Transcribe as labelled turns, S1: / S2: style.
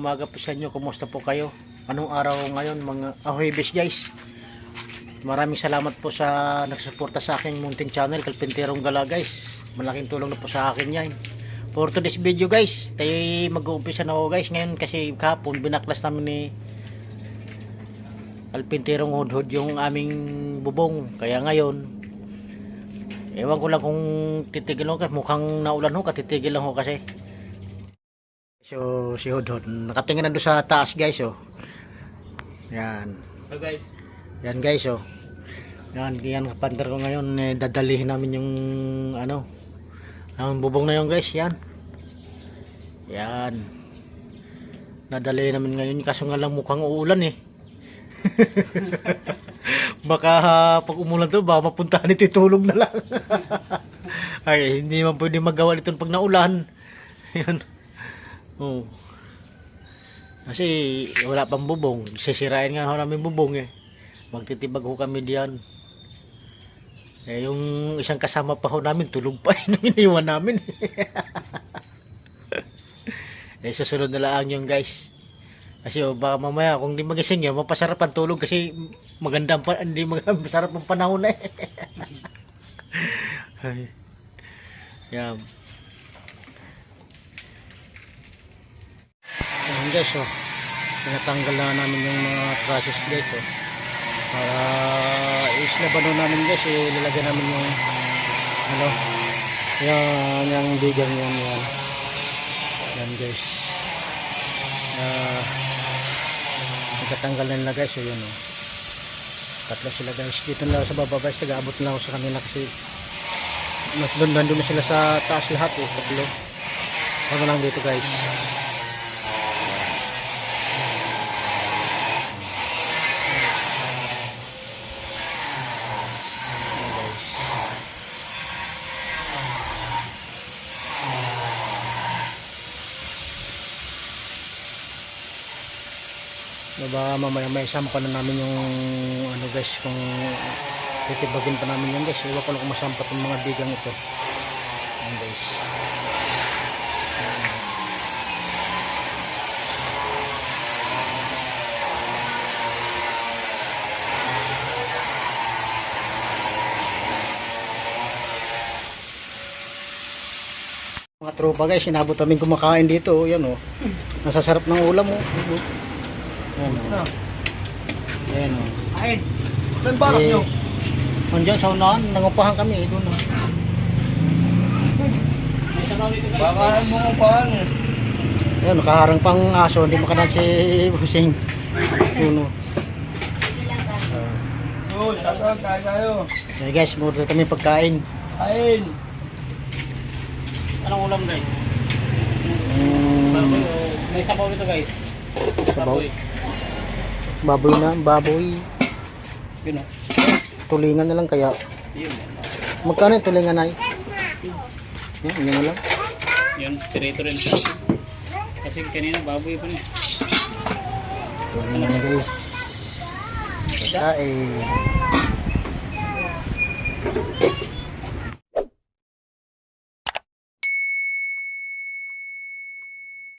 S1: umaga po sa inyo. Kumusta po kayo? Anong araw ngayon mga ahoybes guys? Maraming salamat po sa nagsuporta sa aking munting channel, Kalpinterong Gala guys. Malaking tulong na po sa akin yan. For today's video guys, tayo mag-uumpisa na ako guys. Ngayon kasi kahapon binaklas namin ni Kalpinterong Hudhud yung aming bubong. Kaya ngayon, ewan ko lang kung titigil ako kasi mukhang naulan ho, katitigil lang ho kasi. So, si Hudhud, nakatingin na doon sa taas guys oh. Yan.
S2: So guys,
S1: Yan guys oh. Yan, yan kapantar ko ngayon eh, dadalihin namin yung ano ang bubong na yun guys, yan. Yan. Nadali namin ngayon kaso nga lang mukhang uulan eh. Baka ah, pag umulan to, baka mapuntahan ito itulog na lang. Ay, hindi man pwede magawa nito pag naulan. Yan. Oh. Kasi wala pang bubong. Sisirain nga ho namin bubong eh. Magtitibag ho kami diyan. Eh, yung isang kasama pa ho namin, tulog pa eh, nung iniwan namin. eh, susunod na lang yun guys. Kasi oh, baka mamaya kung di magising yun, mapasarap ang tulog kasi maganda pa, hindi masarap ang panahon na eh. Ay. Yan. Ayan guys, oh. Tinatanggal na namin yung mga trusses guys, oh. Para islaban namin guys, eh, lalagyan namin yung ano, yung, yung bigang yan, yan. Yan guys. Ah, nagtatanggal na nila guys, oh, yun, oh. Tatlo sila guys. Dito na sa baba guys, nag-aabot na ako sa kanila kasi doon nandun na sila sa taas lahat, eh, tatlo. Ano lang dito guys. Ayan, guys. Baka mamaya may sampa na namin yung ano guys kung titibagin pa namin yan guys. Iwan ko lang kung masampat yung mga bigang ito. Ayan, guys. Mga tropa guys inabot namin kumakain dito oh, yan oh. Nasasarap ng ulam oh yan oh yan oh
S2: ayun. Saan barak
S1: Eh,
S2: nyo?
S1: Nandiyan sa unahan, nangupahan kami eh, doon. oh.
S2: Baka mo ko paan.
S1: Ayun, nakaharang pang aso, hindi makanan si Busing. Puno.
S2: Yun, tatawag tayo tayo.
S1: Okay guys, muna kami pagkain.
S2: Ayun.
S3: Anong ulam guys?
S1: Mm,
S3: May sabaw ito guys.
S1: sabaw. Baboy na, baboy.
S3: Yun o.
S1: Tulingan na lang kaya.
S3: Yun.
S1: Magkano yung tulingan ay? Yan, yun na lang.
S3: Yun, pirito rin. Kasi kanina baboy pa niya.
S1: Tulingan na guys. Pagkain.